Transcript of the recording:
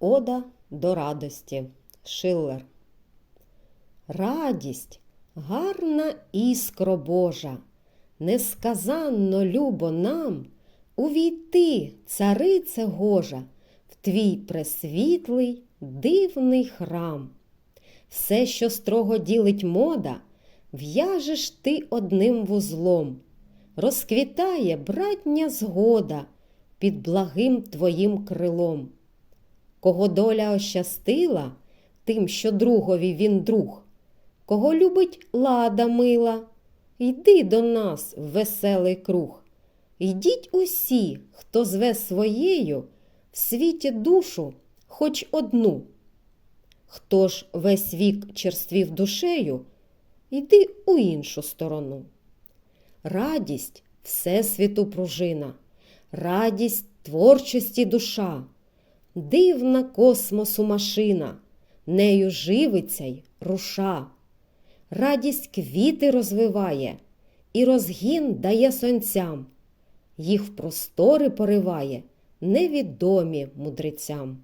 Ода до радості. Шиллер. Радість, гарна іскро Божа, несказанно любо нам увійти, царице гожа, в твій пресвітлий, дивний храм. Все, що строго ділить мода, в'яжеш ти одним вузлом, розквітає братня згода під благим твоїм крилом. Кого доля ощастила, тим, що другові він друг, кого любить лада мила, йди до нас в веселий круг. Йдіть усі, хто зве своєю в світі душу хоч одну. Хто ж весь вік черствів душею, йди у іншу сторону. Радість всесвіту пружина, радість творчості душа, дивна космосу машина, нею живиться й руша. Радість квіти розвиває і розгін дає сонцям, їх в простори пориває невідомі мудрецям.